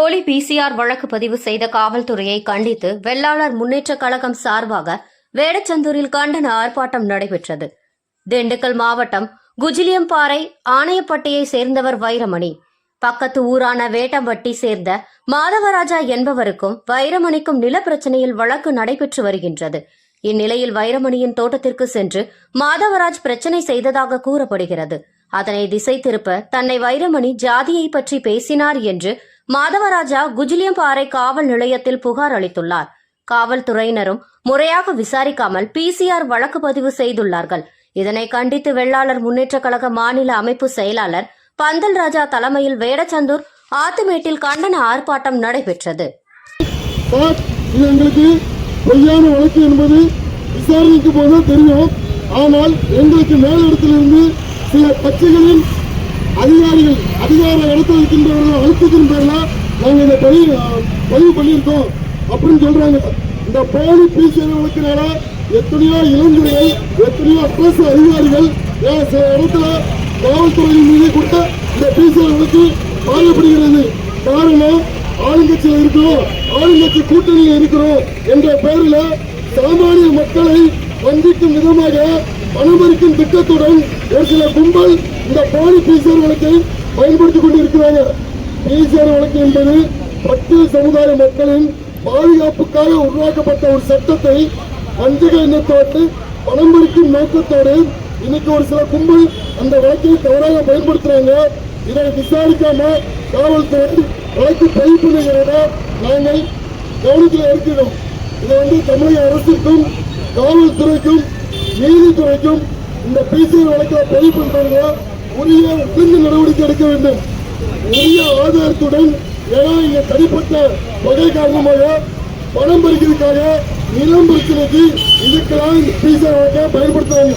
போலி பிசிஆர் வழக்கு பதிவு செய்த காவல்துறையை கண்டித்து வெள்ளாளர் முன்னேற்ற கழகம் சார்பாக வேடச்சந்தூரில் கண்டன ஆர்ப்பாட்டம் நடைபெற்றது. திண்டுக்கல் மாவட்டம் குஜிலியம்பாறை ஆணையப்பட்டியை சேர்ந்தவர் வைரமணி பக்கத்து ஊரான வேட்டம்பட்டி சேர்ந்த மாதவராஜா என்பவருக்கும் வைரமணிக்கும் நில பிரச்சனையில் வழக்கு நடைபெற்று வருகின்றது. இந்நிலையில் வைரமணியின் தோட்டத்திற்கு சென்று மாதவராஜ் பிரச்சனை செய்ததாக கூறப்படுகிறது. அதனை திசை திருப்ப தன்னை வைரமணி ஜாதியை பற்றி பேசினார் என்று மாதவராஜா குஜிலியம்பாறை காவல் நிலையத்தில் புகார் அளித்துள்ளார். காவல்துறையினரும் முறையாக விசாரிக்காமல் பிசிஆர் வழக்கு பதிவு செய்துள்ளார்கள். இதனை கண்டித்து வெள்ளாளர் முன்னேற்றக் கழக மாநில அமைப்பு செயலாளர் பந்தல் ராஜா தலைமையில் வேடச்சந்தூர் ஆத்துமேட்டில் கண்டன ஆர்ப்பாட்டம் நடைபெற்றது. எங்களுக்கு பொய்யான வழக்கு என்பது விசாரணைக்கு போது தெரியும். ஆனால் எங்களுக்கு மேலிடத்திலிருந்து சில கட்சிகளின் அதிகாரிகள் அதிகார இடத்துல இருக்கின்றவர்கள் அழுத்தத்தின் பேர்ல நாங்கள் இந்த பதிவு பதிவு பண்ணியிருக்கோம் அப்படின்னு சொல்றாங்க. இந்த போலி பிசிஆர் வழக்கினால எத்தனையோ இளைஞர்கள் எத்தனையோ அரசு அதிகாரிகள் சில இடத்துல காவல்துறையின் மீது கொடுத்த இந்த பிசிஆர் வழக்கு காரணம் ஆளுங்கட்சியில் இருக்கிறோம். ஆளுங்கட்சி கூட்டணியில் இருக்கிறோம் என்ற பெயரில் சாமானிய மக்களை வந்திக்கும் விதமாக பணமரிக்கும் திட்டத்துடன் ஒரு சில கும்பல் இந்த போலி பிசிஆர் வழக்கை பயன்படுத்திக் கொண்டிருக்கிறாங்க பிசிஆர் வழக்கு என்பது பட்டியல் சமுதாய மக்களின் பாதுகாப்புக்காக உருவாக்கப்பட்ட ஒரு சட்டத்தை வஞ்சக எண்ணத்தோடு பணம் பறிக்கும் நோக்கத்தோடு இன்னைக்கு ஒரு சில கும்பல் அந்த வழக்கை தவறாக பயன்படுத்துறாங்க. இதை விசாரிக்காம காவல்துறை வழக்கு பதிவு பண்ணுகிறத நாங்கள் கவனத்தில் இருக்கிறோம் இதை வந்து தமிழக அரசுக்கும் காவல்துறைக்கும் நீதித்துறைக்கும் இந்த பிசிஆர் வழக்கில் பதிவு பண்றாங்க. உரிய உகந்த நடவடிக்கை எடுக்க வேண்டும். உரிய ஆதாரத்துடன் ஏன்னா இங்க தனிப்பட்ட வகை காரணமாக பணம் பறிக்கிறதுக்காக நிலம் பிரச்சனைக்கு இதுக்கெல்லாம் இந்த பிசிஆர் பயன்படுத்துறாங்க.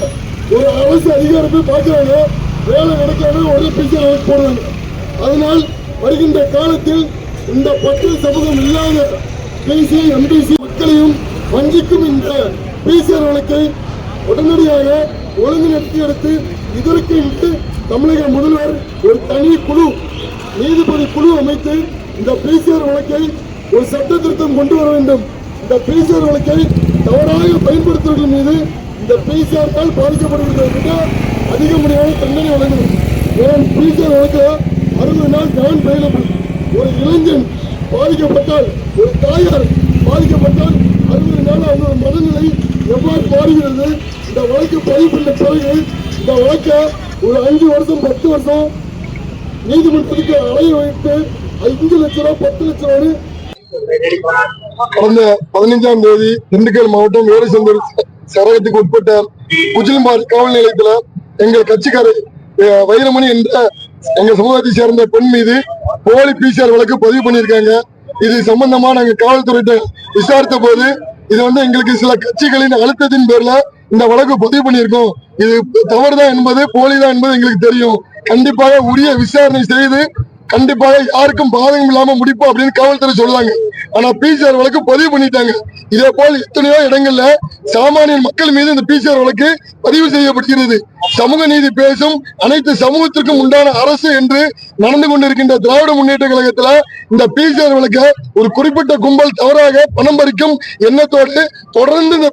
ஒரு அரசு அதிகாரத்தை பார்க்கிறாங்க. வேலை நடக்காம ஒரு பிசிஆர் வழக்கு போடுறாங்க அதனால் வருகின்ற காலத்தில் இந்த பட்டு சமூகம் இல்லாத பிசி எம்பிசி மக்களையும் வஞ்சிக்கும் இந்த பிசிஆர் வழக்கை உடனடியாக ஒழுங்கு நடத்தி எடுத்து இதற்கு இன்று தமிழக முதல்வர் ஒரு தனி குழு நீதிபதி குழு அமைத்து இந்த பிசிஆர் வழக்கை ஒரு சட்ட திருத்தம் கொண்டு வர வேண்டும். இந்த பிசிஆர் வழக்கை தவறாக பயன்படுத்துவதன் மீது இந்த பிசிஆர் பாதிக்கப்படுவதற்கு அதிகப்படியான தண்டனை வழங்கணும். ஏன்? பிசிஆர் வழக்கு அறுபது நாள் நான் பயிலபிள் ஒரு இளைஞன் பாதிக்கப்பட்டால் ஒரு தாயார் பாதிக்கப்பட்டால் அறுபது நாள் அவங்களோட மனநிலை எவ்வாறு இந்த வழக்கு பதிவு பண்ண பிறகு இந்த வழக்கை ஒரு அஞ்சு வருஷம் பத்து வருஷம் நீதிமன்றத்துக்கு அலைய வைத்து அஞ்சு லட்சம் ரூபாய் பத்து லட்சம் ரூபாய் கடந்த பதினைஞ்சாம் தேதி திண்டுக்கல் மாவட்டம் வேலைசந்தூர் சரகத்துக்கு உட்பட்ட குஜிலிமார் காவல் நிலையத்துல எங்கள் கட்சிக்காரர் வைரமணி என்ற எங்க சமூகத்தை சேர்ந்த பெண் மீது போலி பிசிஆர் வழக்கு பதிவு பண்ணியிருக்காங்க. இது சம்பந்தமா நாங்க காவல்துறையிட்ட விசாரித்த போது இது வந்து எங்களுக்கு சில கட்சிகளின் அழுத்தத்தின் பேர்ல இந்த வழக்கு பதிவு பண்ணியிருக்கோம். இது தவறுதான் என்பது போலிதான் என்பது எங்களுக்கு தெரியும். கண்டிப்பாக உரிய விசாரணை செய்து கண்டிப்பாக யாருக்கும் பாதகம் இல்லாம முடிப்போம் அப்படின்னு காவல்துறை சொல்லாங்க ஆனா பிசிஆர் வழக்கு பதிவு பண்ணிட்டாங்க. இதே போல் எத்தனையோ இடங்கள்ல சாமானியன் மக்கள் மீது இந்த பிசிஆர் வழக்கு பதிவு செய்யப்படுகிறது சமூக நீதி பேசும் அனைத்து சமூகத்திற்கும் உண்டான அரசு என்று நடந்து கொண்டிருக்கின்ற திராவிட முன்னேற்ற கழகத்துல இந்த பிசிஆர் வழக்க ஒரு குறிப்பிட்ட கும்பல் தவறாக பணம் பறிக்கும் எண்ணத்தோடு தொடர்ந்து இந்த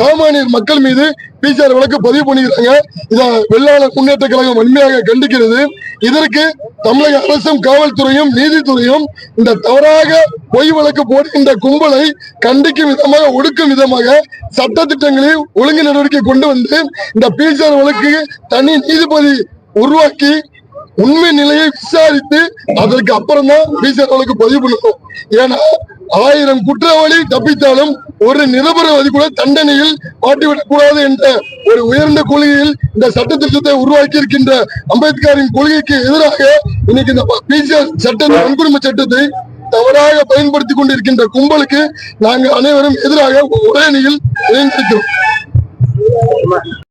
சாமானியர் மக்கள் மீது பிசிஆர் வழக்கு பதிவு பண்ணிக்கிறாங்க. இதை வெள்ளாளர் முன்னேற்ற கழகம் வன்மையாக கண்டிக்கிறது. இதற்கு தமிழக அரசும் காவல்துறையும் நீதித்துறையும் இந்த தவறாக பொய் வழக்கு போடுகின்ற கும்பலை கண்டிக்கும் விதமாக ஒடுக்கும் விதமாக சட்ட திட்டங்களில் ஒழுங்கு நடவடிக்கை கொண்டு வந்து இந்த பிசிஆர் வழக்கு தனி நீதிபதி உருவாக்கி உண்மை நிலையை விசாரித்து அதற்கு அப்புறம் தான் பிசிஆர் வழக்கு பதிவு பண்ணணும் ஏன்னா ஆயிரம் குற்றவாளி தப்பித்தாலும் ஒரு நிரபரவாதி கூட தண்டனையில் மாட்டிவிடக் கூடாது என்ற ஒரு உயர்ந்த கொள்கையில் இந்த சட்ட திட்டத்தை உருவாக்கி இருக்கின்ற அம்பேத்கரின் கொள்கைக்கு எதிராக இன்னைக்கு இந்த பிசிஆர் சட்ட வன்கொடுமை சட்டத்தை தவறாக பயன்படுத்தி கொண்டிருக்கின்ற கும்பலுக்கு நாங்கள் அனைவரும் எதிராக உடனடியில் இணைந்திருக்கிறோம். Oh.